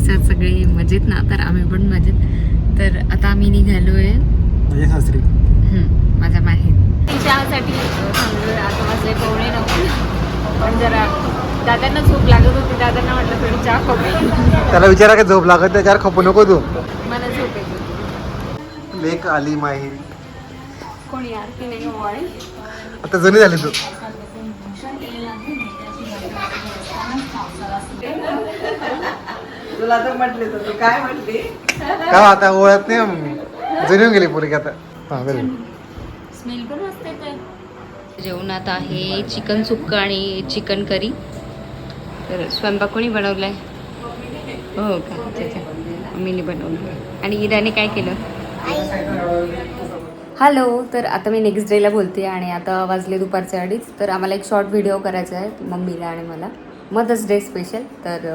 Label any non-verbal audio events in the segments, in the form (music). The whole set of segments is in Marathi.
कसे आहात सगळे मजेत ना? तर आम्ही पण मजेत. तर आता आम्ही निघालोय. माझे सासरी. हम्म, माझ्या माहेर. चहासाठी थांबलोय. आता वाजले पावणे नऊ. पण जरा दादांना झोप लागत होती. दादांना म्हटलं थोडी चहा खाऊ त्याला विचारा की झोप लागत त्याच्यावर खपू नको तू. मला झोप येत. लेक आली माहेरी कोणी आरती नाही हो आणि आता जुनी झाली तू. (laughs) तुला तर म्हटले तर तू काय म्हटली? काय आता ओळख नाही मम्मी जुनी होऊन गेली पोरगी आता. हा स्मेल पण मस्त जेवणात आहे चिकन सुक्का आणि चिकन करी. तर स्वयंपाक कोणी बनवलाय? हो का? अच्छा मम्मीने बनवलं आणि इराने काय केलं? हॅलो तर आता मी नेक्स्ट डेला बोलते आणि आता वाजले दुपारचे अडीच. तर आम्हाला एक शॉर्ट व्हिडिओ करायचा आहे मम्मीला आणि मला. मदर्स डे स्पेशल तर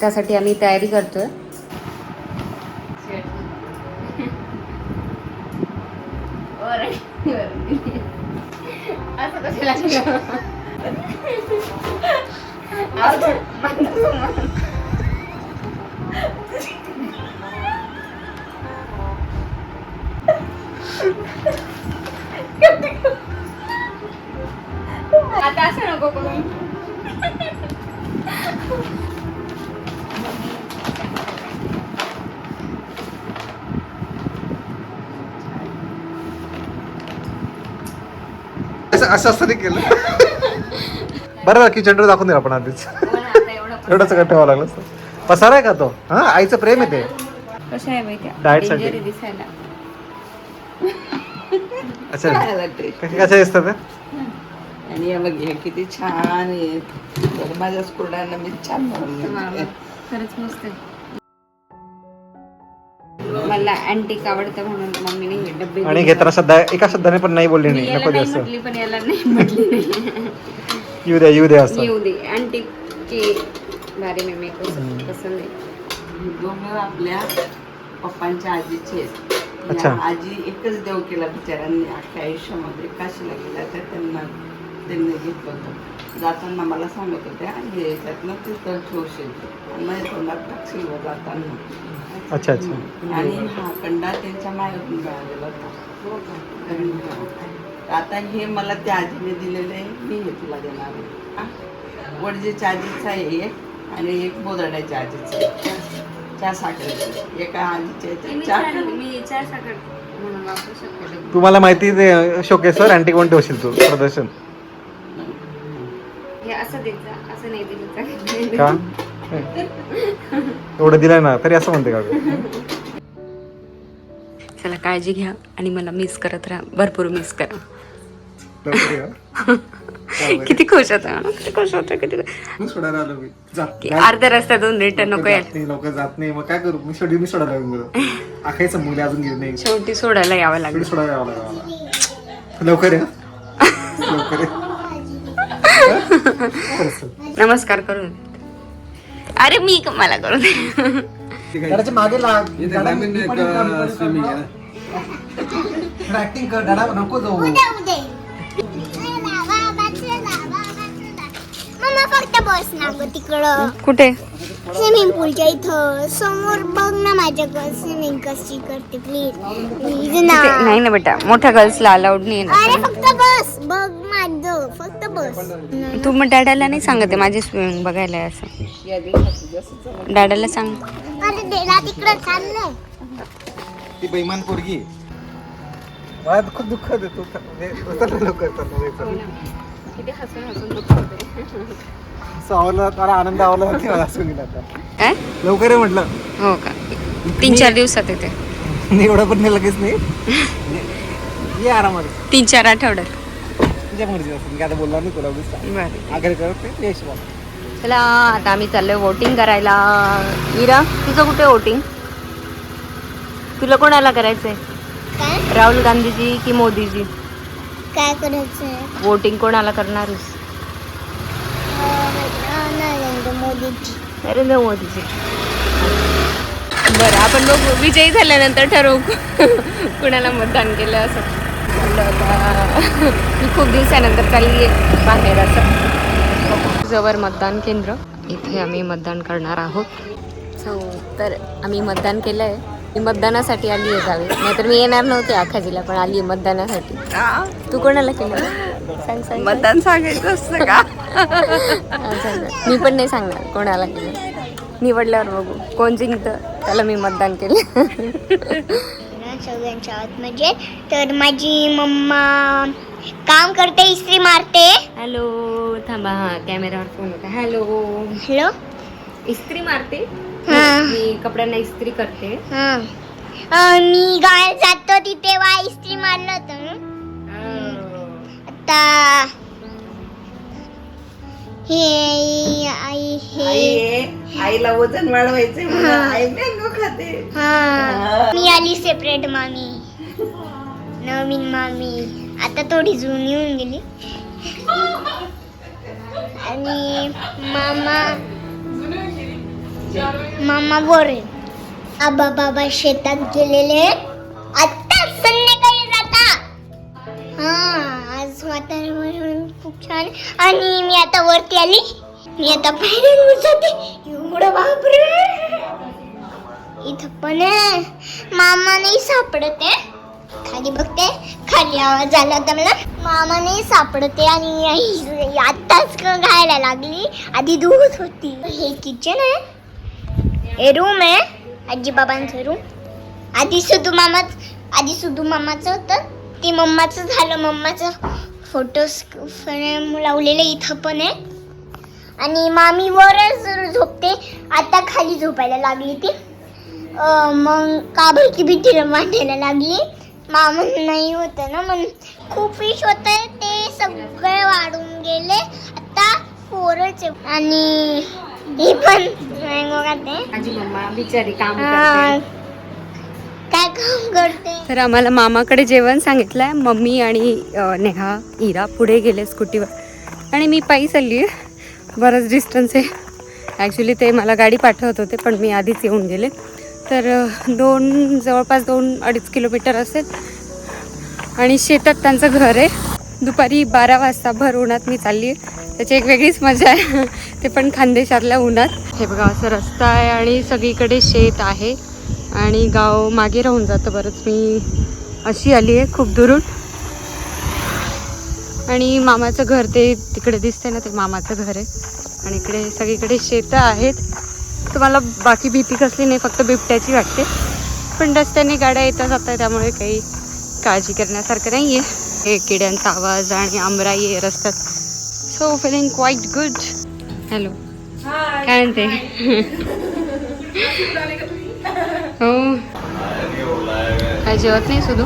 त्यासाठी आम्ही तयारी करतो आहे आता असं नको करून असं असं नाही केलं. बरं किचन डोर दाखवून दिला आपण आधीच. आता एवढं एवढं सगळं ठेवावं लागलं असतं. पसारा आहे का तो? हा आईचं प्रेम आहे ते. कसं आहे माहिती? Diet साठी. अच्छा. कसे दिसतात? आणि बघ हे किती छान आहेत. तर माझ्या स्कुडांना मी छान. खरंच मस्त आहे. मला अँटिक आवडतं म्हणून मम्मीने हे डब्बे आणि. घेताना शब्द एका शब्दाने पण नाही बोलली मी नाही याला नको दे नाही असं. म्हटली पण याला नाही म्हटली. नाही येऊ द्या येऊ द्या असं. येऊ दे अँटिक के बारे में मेरे को हम्म. पसंद है हे दोघं आपल्या पप्पांच्या आजीचे आहेत. अच्छा. या आजी एकच देव केला बिचाऱ्यांनी अख्ख्या आयुष्यामध्ये. काशीला गेल्या तर त्यांना त्यांनी घेतलं होतं. जाताना मला सांगत होत्या हे याच्यातनं ते तर ठेवशील आणि माझ्या तोंडात टाकशील जाताना. अच्छा अच्छा. आणि हा कंडा त्यांच्या मायातून मिळालेला होता. आता हे मला त्या आजीने दिलेलं आहे मी हे तुला देणार आहे. हा. वडजेच्या आजीचं आहे एक आणि एक बोदड्याच्या आजीचं आहे. चहा साखरेचं एका आजीच्या चार-. तुम्हाला माहिती ते शोकेसवर अँटिक वन ठेवशील तू प्रदर्शन. असं द्यायचं असं नाही दिलं का? एवढं दिलंय ना तरी असं म्हणते का? चला काळजी घ्या आणि मला मिस करत राहा. भरपूर मिस करा. किती खुश होता. ना? किती खुश होता किती अर्ध्या रस्त्यातून रिटर्न नको लवकर यायला. जात नाही लवकर जात नाही. मग काय करू? मी शेवटी मी सोडायला लागून गेलो आखाई संपली अजून गेली नाही. शेवटी सोडायला यावं लागलं. सोडायला यावं लागलं मला लवकर या. (laughs) लवकर या. (laughs) नमस्कार करून. अरे मी मला करून मागे लाग. ऍक्टिंग कर दादा नको जाऊ. कुठे? स्विमिंग पूलच्या इथं. समोर बघ ना माझ्या स्विमिंग कशी करते प्लीज प्लीज ना. नाही ना बेटा मोठ्या गर्ल्सला अलाउड नाही आहे अरे ना फक्त बस बघ माझं फक्त बस. तू मग डॅडाला नाही सांगते माझी स्विमिंग बघायला आहे असं डॅडाला सांग. अरे देला तिकडं चाललंय. ती बैमान पोरगी मला खूप दुःख देतो लवकर किती हसून हसून आवडला मला आनंद आता. काय लवकर आहे म्हटलं. हो का? तीन चार दिवसात येते. एवढं पण नाही लगेच नाही. (laughs) ये आरामात. तीन चार आठवड्यात. तुझ्या मर्जी असेल. काय आता बोलणार नाही तुला उगीच बरं. आग्रह करत नाही. हिशोबात चला आता आम्ही चाललोय वोटिंग करायला. इरा तुझं कुठे वोटिंग तुला कोणाला करायचंय? काय? राहुल गांधीजी की मोदीजी? काय करायचंय? वोटिंग कोणाला करणार आहेस? अं, नरेंद्र मोदीची नरेंद्र मोदीजी. बरं आपण बघू विजयी झाल्यानंतर ठरवू. कुणाला मतदान केलं असं. आता मी खूप दिवसानंतर चालली आहे बाहेर असं. जवळ मतदान केंद्र. इथे आम्ही मतदान करणार आहोत. सो तर आम्ही मतदान केलं आहे मी मतदानासाठी आली आहे गावी. नाहीतर मी येणार नव्हते आखाजीला पण आली आहे मतदानासाठी. तू कोणाला केलं सांग सांग, मतदान सांगायचं असतं का. मी पण नाही सांगणार कोणाला केलं निवडल्यावर बघू. कोण जिंकतं त्याला मी मतदान केलं ना सगळ्यांच्या आत म्हणजे तर माझी मम्मा काम करते इस्त्री मारते. हॅलो थांबा हा कॅमेरावर फोन होता. हॅलो. हॅलो. इस्त्री मारते? हा. मी कपड्यांना इस्त्री करते. हा. मी गावात जातो तिथे वा इस्त्री मारलं होतं. आता हे आई हे. आई आईला वजन वाढवायचंय म्हणून आई मँगो खाते. हा. मी आली सेपरेट मामी. नवीन मामी. आता थोडी जुनी होऊन गेली. आणि मामा मामा बोरे आबा बाबा शेतात गेलेले आता संध्याकाळी जाता हा. वातावरण वातावरण खूप छान. आणि मी आता वरती आली. मी आता पायऱ्यांवर जाते एवढं बापरे. इथं पण आहे. मामा नाही सापडत आहे. खाली बघते. खाली आवाज आला तर मला. मामा नाही सापडते आणि आत्ताच घायला लागली. आधी दूध होती. हे किचन आहे. हे रूम आहे. आजी बाबांचं रूम आधी सुधू मामाच आधी सुधू मामाचं होतं. ते मम्माचं झालं. मम्माचं फोटो फ्रेम लावलेलं इथं पण आहे. आणि मामी वरच झोपते आता खाली झोपायला लागली ती. मग काबरची भीती वाटायला लागली. मामा नाही होतं ना मग खूप फिश होत ते सगळे वाढून गेले. आता फोरच आहे. आणि ही पण मम्मा बिचारी काम काम करते. तर आम्हाला मामाकडे जेवण सांगितलंय. मम्मी आणि नेहा इरा पुढे गेले स्कूटीवर. आणि मी पायी चालली आहे बरंच डिस्टन्स आहे. ॲक्च्युली ते मला गाडी पाठवत होते पण मी आधीच येऊन गेले. तर दोन जवळपास दोन अडीच किलोमीटर असेल. आणि शेतात त्यांचं घर आहे. दुपारी बारा वाजता भर उन्हात मी चालली आहे त्याची एक वेगळीच मजा आहे. (laughs) ते पण खानदेशातल्या उन्हात. हे बघा असं रस्ता आहे आणि सगळीकडे शेत आहे. आणि गाव मागे राहून जातं बरंच. मी अशी आली आहे खूप दुरून. आणि मामाचं घर ते तिकडे दिसते ना ते मामाचं घर आहे. आणि इकडे सगळीकडे शेतं आहेत. तुम्हाला बाकी भीती कसली नाही फक्त बिबट्याची वाटते. पण रस्त्याने गाड्या येता जातात त्यामुळे काही काळजी करण्यासारखं नाही आहे हे किड्यांचा आवाज आणि आमराई आहे रस्त्यात. So feeling quite good hello काय म्हणते? (laughs) (laughs) हो. काय जेवत नाही सुधू.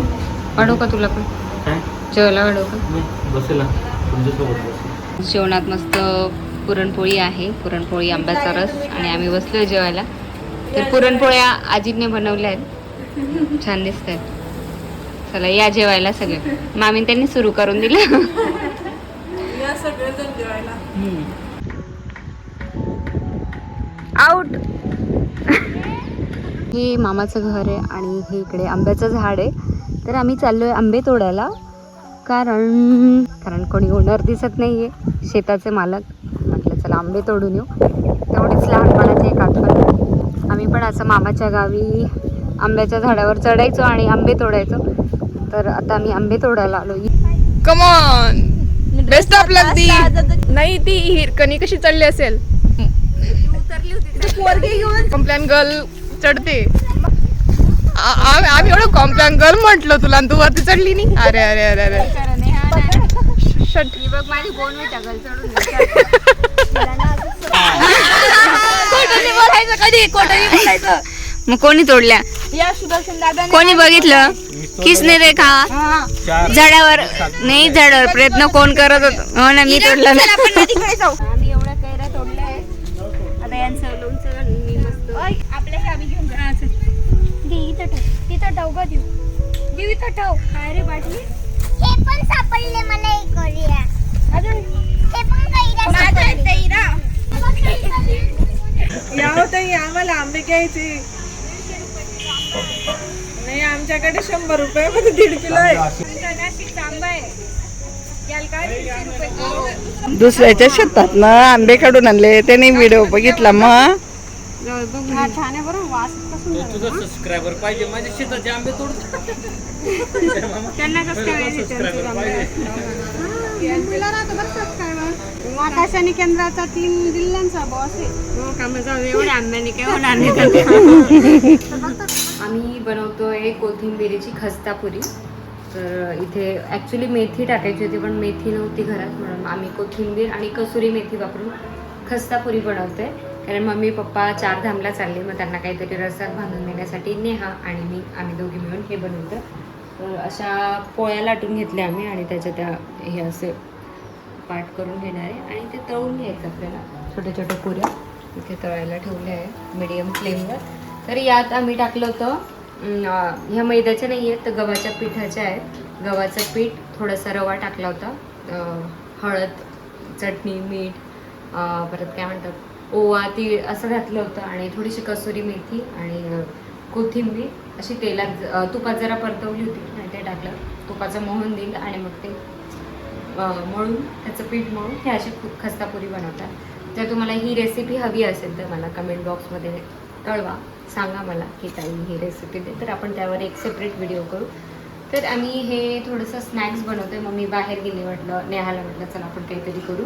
वाढू का तुला पण? काय? जेवायला वाढू का? बसेल बसेल. जेवणात मस्त पुरणपोळी आहे. पुरणपोळी आंब्याचा रस आणि आम्ही बसलोय जेवायला. तर पुरणपोळ्या आजीने बनवल्या आहेत. छान दिसत आहेत चला या जेवायला सगळे. मामी त्यांनी सुरू करून दिलं. आउट हे मामाचं घर आहे आणि हे इकडे आंब्याचं झाड आहे. तर आम्ही चाललोय आंबे तोडायला. कारण कारण कोणी ओनर दिसत नाहीये शेताचे मालक. म्हटलं चला आंबे तोडून येऊ. तेवढीच लहानपणाची एक आठवण. आम्ही पण असं मामाच्या गावी आंब्याच्या झाडावर चढायचो आणि आंबे तोडायचो. तर आता आम्ही आंबे तोडायला आलो. Come on best of luck दी. नाही ती हिरकणी कशी चढली असेल? कॉम्प्लॅन गर्ल चढते आ- आ- आम्ही एवढं कॉम्प्लॅन गर्ल म्हटलं तुला आणि तू वरती चढली नाही. अरे अरे अरे अरे. (laughs) कधी? मग कोणी तोडल्या? या सुदर्शन दादा कोणी बघितलं? किसने रेखा झाडावर नाही झाडावर प्रयत्न कोण करत होत? हो ना मी तोडला ना आम्ही एवढ्या कैऱ्या तोडल्या आहेत आता यांचं लोणचं मी मस्त आपल्या आम्ही घेऊन जा इथं ठेव. तिथं देऊ देऊ इथं ठेव. काय रे बाटली हे पण सापडले मला एक करूया अजून? हे पण काही या होता आम्हाला आंबे घ्यायचे. नाही आमच्याकडे शंभर रुपये मध्ये दीड किलो आहे. आंबा? दुसऱ्याच्या शेतात ना आंबे काढून आणले. त्याने व्हिडिओ बघितला मग. हा छान आहे बरं वास इतका सुंदर आहे. तुझा सबस्क्रायबर पाहिजे माझ्या शेताचे आंबे तोडतो. त्यांना कसं काय वेळ राहतो बरं आकाशाने केंद्राचा तीन जिल्ह्यांचा बॉस आहे. हो का मग जाऊ दे, एवढ्या आंब्याने काय (laughs) आम्ही बनवतोय कोथिंबिरीची खस्ता पुरी तर इथे ॲक्च्युली मेथी टाकायची होती पण मेथी नव्हती घरात म्हणून आम्ही कोथिंबीर आणि कसुरी मेथी वापरून खस्ता पुरी बनवतोय. कारण मम्मी पप्पा चार धामला चालले. मग त्यांना काहीतरी रसात बांधून देण्यासाठी नेहा आणि मी आम्ही दोघी मिळून हे बनवतो तर अशा पोळ्या लाटून घेतल्या आम्ही आणि त्याच्या त्या हे असे पाठ करून घेणार आहे आणि ते तळून घ्यायचं आपल्याला. छोट्या छोट्या पुऱ्या इथे तळायला ठेवल्या आहे मिडियम फ्लेमवर तर यात आम्ही टाकलं होतं ह्या मैद्याच्या नाही आहेत तर गव्हाच्या पिठाच्या आहेत. गव्हाचं पीठ थोडासा रवा टाकला होता हळद चटणी मीठ परत काय म्हणतात ओवा तीळ असं घातलं होतं आणि थोडीशी कसुरी मेथी आणि कोथिंबीर अशी तेलात ज- तुपात जरा परतवली होती आणि ते टाकलं. तुपाचं मोहन दिलं आणि मग ते मळून त्याचं पीठ मळून हे अशी खूप खस्तापुरी बनवतात. जर तुम्हाला ही रेसिपी हवी असेल तर मला कमेंट बॉक्समध्ये कळवा. सांगा मला की ताई ही रेसिपी दे. तर आपण त्यावर एक सेपरेट व्हिडिओ करू. तर आम्ही हे थोडंसं स्नॅक्स बनवतो मग मी बाहेर गेली म्हटलं नेहाला म्हटलं चला आपण काहीतरी करू.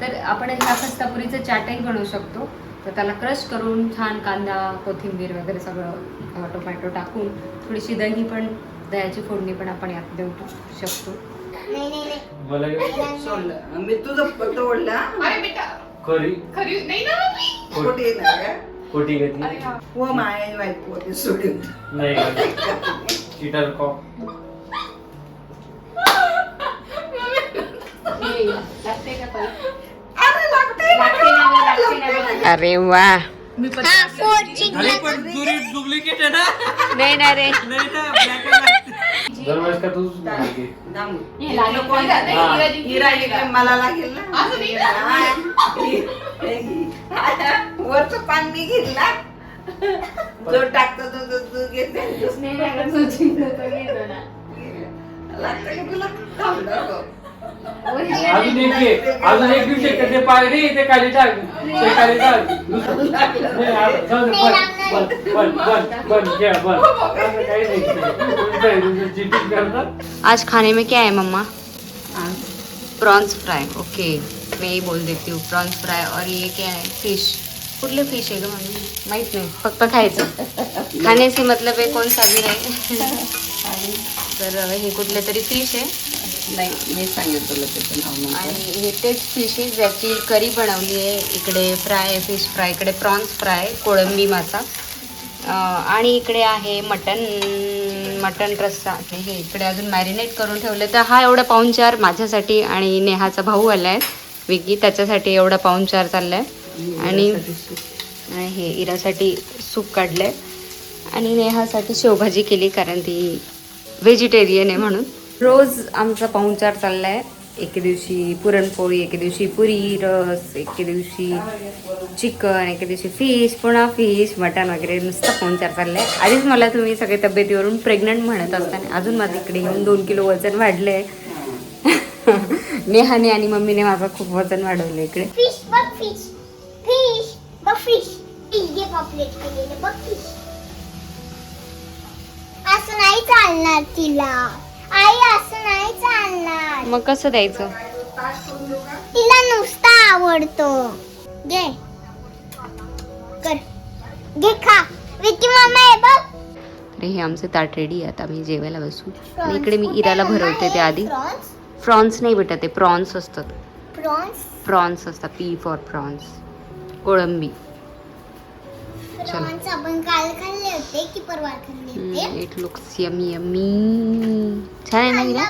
तर आपण ह्या खस्तापुरीचं चाटही बनवू शकतो. तर त्याला क्रश करून छान कांदा कोथिंबीर वगैरे सगळं टोमॅटो टाकून थोडीशी दही पण दह्याची फोडणी पण आपण यात देऊ शकतो. नाही नाही नाही. मला सोडलं मी तुझं खरी. खोटी. येणार का खोटी घेतली. हो माय बायको सोडून नाही चिटर कॉ. (laughs) अरे वा. हा फोर जिंकला पण दुरी डुप्लिकेट आहे ना. नाही ना रे. नाही ना black and white. दरवेळेस का? तूच मागे. ही. राहिली काय मला लागेल ना. (laughs) वरच पान मी घेतला. जो टाकतो तो तो तू घेते लागतं का तुला. अजून एक घे. अजून एक दिवशी ते पाहिजे ते खाली टाक. ते खाली टाक. दुसरं- नाही, जाऊ दे, घ्या. असं काही नाही. तुमचं आहे, तुमचं cheating करतात. आज खाने में क्या है मम्मा? Prawns fry okay. मैं ही बोल देती हूँ प्रॉन्स फ्राई और ये क्या है? फिश. कुठले फिश आहे ग मम्मी? माहीत नाही. फक्त खायचं. खाने से मतलब आहे कोण सा भी (laughs) नाही तर हे कुठले तरी फिश आहे. नाही मी सांगेन तुला त्याचं नाव. आणि हे तेच फिशेस ज्याची करी बनवली आहे. इकडे फ्राय फिश फ्राय इकडे प्रॉन्स फ्राय कोळंबी मासा. आणि इकडे आहे मटन मटन रस्सा. हे इकडे अजून मॅरिनेट करून ठेवलं तर हा एवढा पाऊणचार माझ्यासाठी आणि नेहाचा भाऊ आला आहे विकी त्याच्यासाठी एवढा पाऊणचार चालला आहे आणि आणि हे इरासाठी सूप काढलं आहे आणि नेहासाठी शेवभाजी केली कारण ती व्हेजिटेरियन आहे म्हणून. रोज आमचा पाहुणचार चालला आहे एके दिवशी पुरणपोळी एके दिवशी पुरी रस एके दिवशी चिकन एके दिवशी फिश पुन्हा फिश मटण वगैरे नुसतं पाहुणचार चाललं आहे आधीच मला तुम्ही सगळे तब्येतीवरून प्रेग्नंट म्हणत असताना अजून माझं इकडे येऊन दोन किलो वजन वाढलं आहे (laughs) नेहाने आणि मम्मीने माझं खूप वजन वाढवलं इकडे. फिश बघ फिश फिश बघ फिश चालणार तिला. आई असं नाही चालणार. मग कसं द्यायचं? तिला नुसता आवडतो. घे. कर. घे खा. विकी मामा आहे बघ. अरे हे आमचे ताट रेडी आता मी जेवायला बसू. आणि इकडे मी इराला भरवते ते आधी. प्रॉन्स नाही भेटत ते प्रॉन्स असतात. प्रॉन्स प्रॉन्स असतात. पी फॉर प्रॉन्स कोळंबी. प्रॉन्स आपण काल खाल्ले होते की परवा खाल्ले होते? इट लुक्स यमी यमी छान आहे ना